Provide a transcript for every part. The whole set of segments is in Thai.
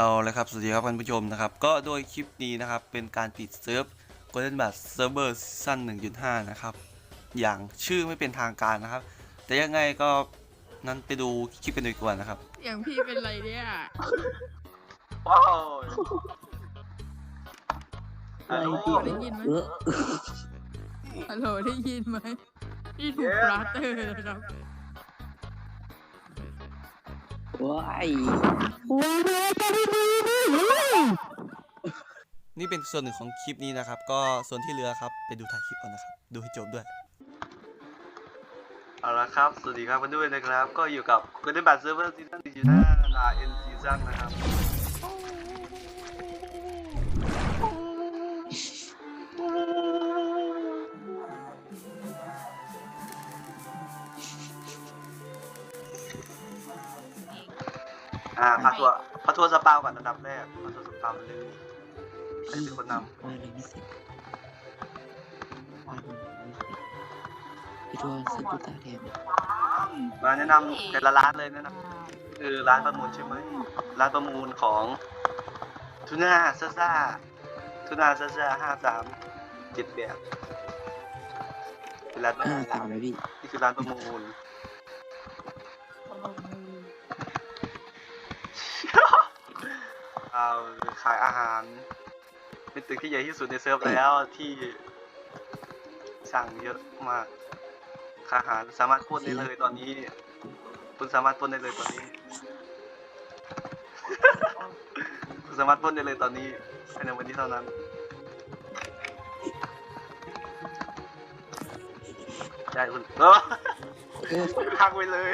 เอาเลยครับ สวัสดีครับท่านผู้ชมนะครับ ก็โดยคลิปนี้นะครับ เป็นการปิดเซิร์ฟ Golden b a t Server Season 1.5 นะครับ อย่างชื่อไม่เป็นทางการนะครับ แต่ยังไงก็นั้นไปดูคลิปกันดีกว่านะครับ อย่างพี่เป็นไรเนี่ย ว้าวอะไรฮัลโหลที่ได้ยินไหมเออฮัลโหลได้ยินไหมนี่ถูกปราเตอร์นะครับ ว้ายนี่เป็นส่วนหนึ่งของคลิปนี้นะครับ ก็ส่วนที่เหลือครับ ไปดูถ่ายคลิปเอานะครับ ดูให้จบด้วย เอาละครับ สวัสดีครับกันด้วยนะครับ ก็อยู่กับ Golden b a t Server Season 1.5 RN Season นะครับอ่าพา ทัวร์พาทัวร์สปาวก่อนอันดับแรกพาทัวร์สปาวเลยใครเป็นคนนำมาเลยไม่เสร็จมาเลยไม่เสร็จไปทัวร์ซื้อตุ๊กตาแทนมาแนะนำแต่ละร้านเลยแนะนำคือร้านประมูลใช่ไหมร้านประมูลของทูน่าซ่าซ่าทูน่าซ่าซ่าห้าสามเจ็ดแบบเป็นร้านประมูลสามเลยพี่นี่คือร้านประมูล เอาขายอาหาร เป็นตึกที่ใหญ่ที่สุดในเซิร์ฟแล้วที่สั่งเยอะมากขายอาหารสามารถปล้นได้เลยตอนนี้ คุณสามารถปล้นได้เลยตอนนี้ คุณสามารถปล้นได้เลยตอนนี้ภายในวันนี้เท่านั้นใช่คุณเออเออพักไปเลย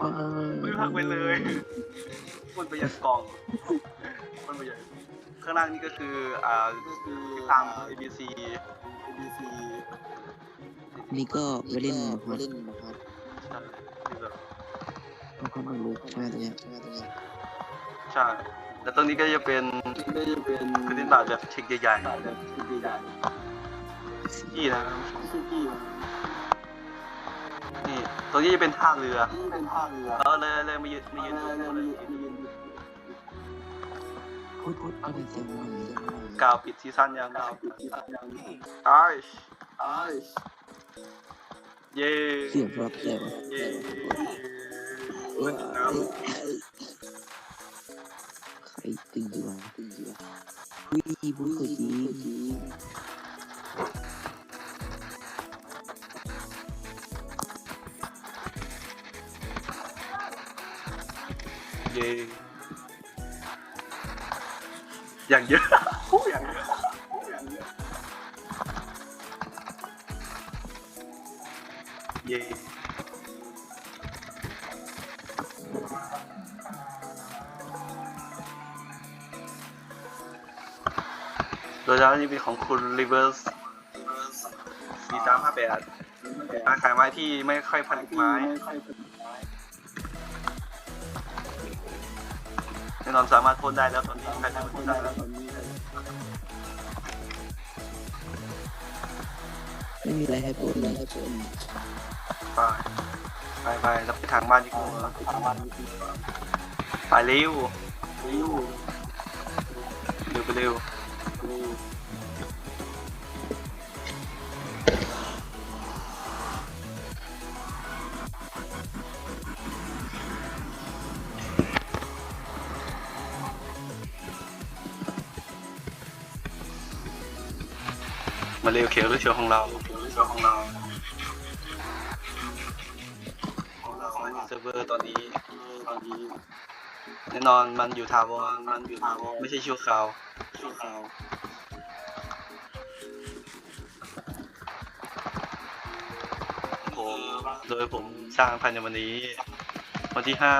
ว้าไม่พักไปเลย ปล้นไปยังกล่องปล้นไปยังข้างล่างนี่ก็คืออ่าก็คือตาม ABC ABC นี่ก็ไปเล่นมาเล่นมาครับใช่คือแบบแล้วก็มาลุกมาตรงเนี้ยมาตรงเนี้ยใช่แล้วตรงนี้ก็จะเป็นก็จะเป็นพื้นที่บาทแบบเช็คใหญ่ๆแบบเช็คใหญ่ๆที่นะที่นี่ตรงนี้จะเป็นท่าเรือเป็นท่าเรือเออเลยเลยมายืนมายืนดูเลยพูดพูดเอาเป็นเสียงหน่อยกาวปิดซีซั่นยังกาวปิดซีซั่นยังไอชไอชเย้เสีย งเพราะเสียงเย้ว้ายใค อย่างเยอะอ้อย่างเยอะอย่างเยอะเย้โดยเฉพาะนี่เป็นของคุณ Reverse สี่สามห้าแปดร้าขายไม้ที่ไม่ค่อยผลิตไม้แน่นอนสามารถพ่นได้แล้วตอน ไม่มีอะไรให้พูนเลยให้พูดไปไปไปเราไปทางบ้านดีกว่าไปทางบ้านดีกว่าไปเร็วเร็วเร็วไปเร็ว มาเร็วเขียวหรือเชียวของเราเขียวหรือเชียวของเราของเราเซิร์ฟเวอร์ตอนนี้ตอนนี้แน่นอนมันอยู่ทาวรมันอยู่ทาวรไม่ใช่ชั่วคราวชั่วคราวผมโดยผมสร้างภายในวันนี้ วันที่ห้า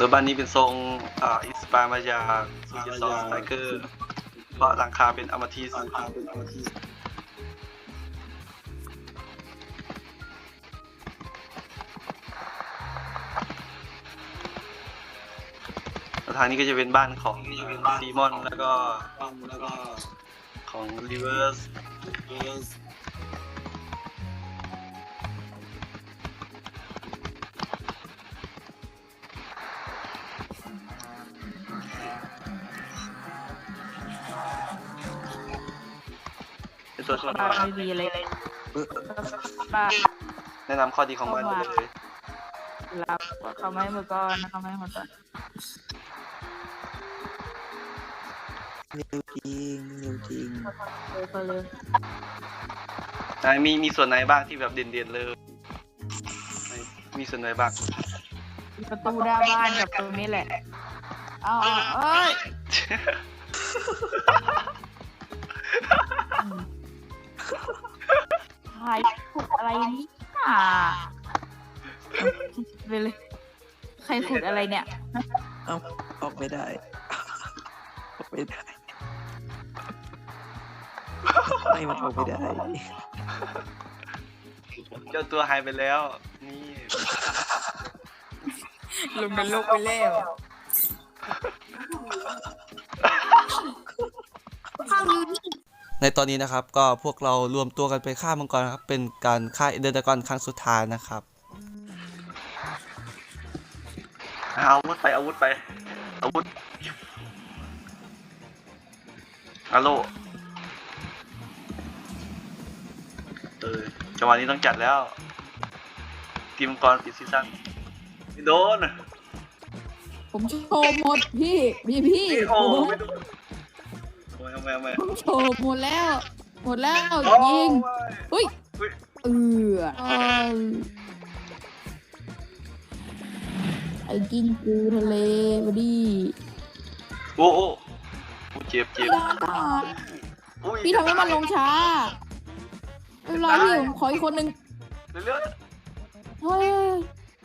รถบ้านนี้เป็นทรงอ่าอินสปายมาจากซูจิซอสไทเกอร์เพราะหลังคาเป็นอมทิสทางนี้ก็จะเป็นบ้านของซีมอนแล้วก็ของริเวอร์ส บ้านไม่มีอะไรเลยบ้านแนะนำข้อดีของบ้านไปเลยรับเขาไม่ให้มือก่อนเขาไม่ให้มือก่อนเร็วจริงเร็วจริงเลยเขาเลยไหนมีมีส่วนไหนบ้างที่แบบเด่นๆเลยไหนมีส่วนไหนบ้างประตูหน้าบ้านกับตรงนี้แหละเอ้าวเอ้ย ใครขุดอะไรนี่อะไปเลย ใครขุดอะไรเนี่ย เอ้าออกไม่ได้ ออกไม่ได้ ไม่มันออกไม่ได้ เจ้าตัวหายไปแล้ว นี่ลงเป็นลูกไปแล้ว ในตอนนี้นะครับก็พวกเรารวมตัวกันไปฆ่ามังกรนะครับเป็นการฆ่าเดอร์ดากอนครั้งสุดท้ายนะครับเอาอาวุธไปอาวุธไปอาวุธฮัลโหลเออจังหวะนี้ต้องจัดแล้วทีมมังกรปิดซีซั่นไม่โดนผมโชว์หมดพี่พี่พี่โอ้ผมไม่โดน โอ้ยเอาไม่เอาไม่ผมโชว์หมดแล้ว หมดแล้วโอ้ยิงยอุ้ยอุ๊ยเออไอ้กิ้งกูทะเลมาดิโอ้โอ้โอ้เจ็บเจ็บอุ้ยพี่ทำให้มันลงช้าเวลาพี่ผมขออีกคนนึงเรื่อยเฮ้ย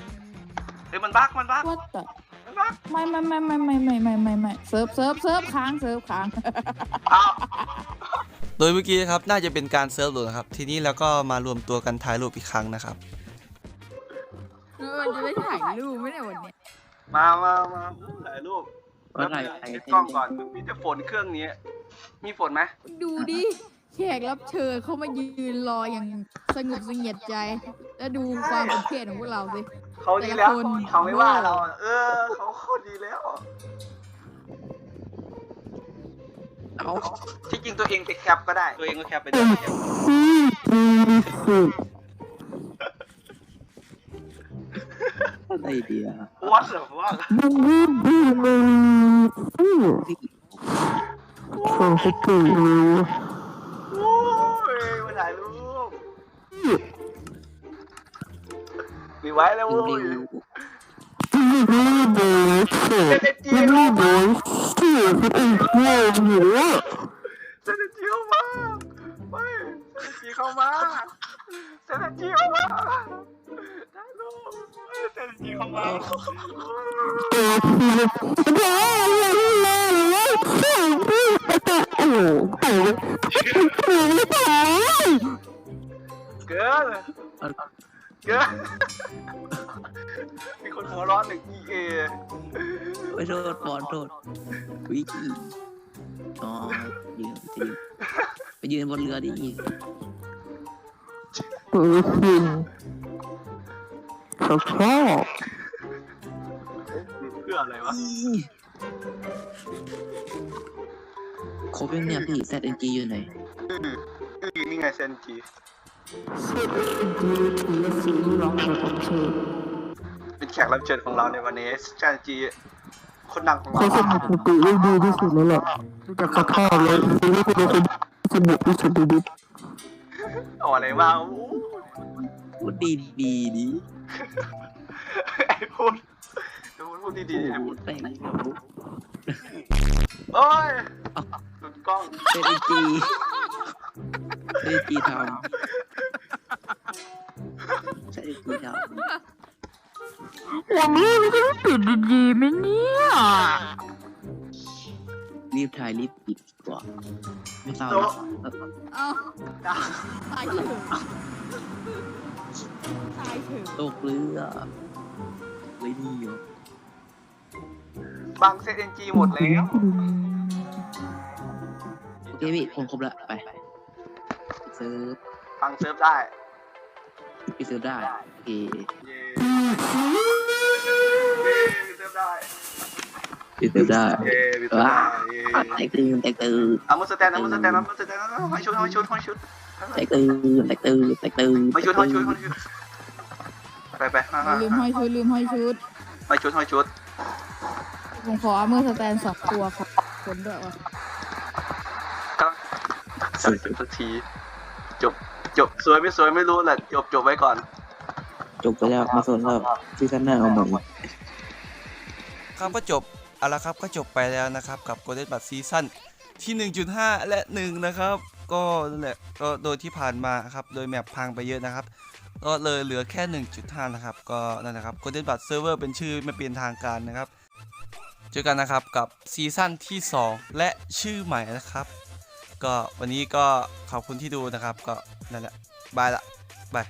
ๆเฮ้ยมันบักมันบักวัดแต่มันบักไม่ไม่ไม่ไม่ไม่ไม่ไม่ไม่ไม่ เซิร์ฟเซิร์ฟเซิร์ฟค้างเซิร์ฟค้างอ้าวโดยเมื่อกี้นะครับน่าจะเป็นการเซิร์ฟโหลดนะครับ ทีนี้แล้วก็มารวมตัวกันถ่ายรูปอีกครั้งนะครับเออจะได้ถ่ายรูปไม่ได้วันนี้มามามาถ่ายรูปว่าถ่ายแล้วถ่าย เช็คกล้องก่อนมีแต่ฝนเครื่องนี้ มีฝนไหมดูดิแขกรับเชิญเขามายืนรออย่างสงบเสงี่ยมใจ แล้วดูความเป็นเพศของพวกเราสิ เขาดีแล้วแต่ละคน เขาไม่ว่าเราอะเออ เขาโคตรดีแล้ว เอ้าที่จริงตัวเองไปแคปก็ได้ ตัวเองก็แคปไปด้วยแคปอะไรเดียววัดเหรอว่าโอ้ยมาถ่ายรูปมีไว้แล้วเร็เว้ วยเซนจิเข้ามาเซนจิเข้ามาไม่เซนจิเข้ามาเซนจิเข้ามาถ่ายรูปเซนจิเข้ามาเกินเอ้าเกินมีคนหัวร้อนหนึ่ง EA ไม่โทษบอลโทษวิกิอ๋อยืนจะยืนไปยืนบนเรือดิเพื่ออะไรวะครบยังเนี่ยพี่ ZNG อยู่ไหนอือนี่ไงเซนจีเป็นแขกรับเชิญของเราในวันนี้เซนจี คนดังของเราเขาสนุกสติได้ดีที่สุดแล้วแหละรู้จักสภาพเลยคือว่าเป็นคนสนุกที่สุดในชีวิตเอาอะไรมาอู้พูดดีดีๆดิไอ้พูดดูพูดดีๆไอ้พูดแต่งโอ้ยหลุดกล้อง ZNG ZNG ทำ ZNG ทำวันนี้มันจะติดดีๆไหมเนี่ย รีบถ่ายรีบปิดดีกว่าไม่เศร้าแล้วเอาตายเถอะตายเถอะตกเรือไว้ดีอยู่บางเซตเอ็นจีหมดแล้วโอเคพี่ผมครบละไปเซิร์ฟฟังเซิร์ฟได้พี่เซิร์ฟได้โอเค เย้เย้เซิร์ฟได้ พี่เซิร์ฟได้เย้วิสได้เย้แตกตื่นแตกตื่นเอามือสแตนเอามือสแตนเอามือสแตนเอาห้อยชุดห้อยชุดห้อยชุดแตกตื่นแตกตื่นแตกตื่นห้อยชุดห้อยชุดห้อยชุดไปไปห้าห้าลืมห้อยชุดลืมห้อยชุดห้อยชุดห้อยชุดผมขอเอามือสแตนสองตัวครับคนด้วยวะก็จัดสักทีจบจบสวยไม่สวยไม่รู้แหละจบจบไว้ก่อน จบไปแล้วมาสนแล้วซีซั่นหน้าเอาใหม่ครับก็จบ เอาละครับก็จบไปแล้วนะครับกับ Golden b u t ซีซั่นที่ 1.5 และ 1 นะครับ ก็นั่นแหละก็โดยที่ผ่านมาครับโดยแมปพังไปเยอะนะครับก็เลยเหลือแค่ 1.5 นะครับ ก็นั่นนะครับ Golden b u t Server เป็นชื่อไม่เป็นทางการนะครับเจอกันนะครับกับซีซั่นที่ 2 และชื่อใหม่นะครับ ก็วันนี้ก็ขอบคุณที่ดูนะครับ ก็นั่นแหละบายละบาย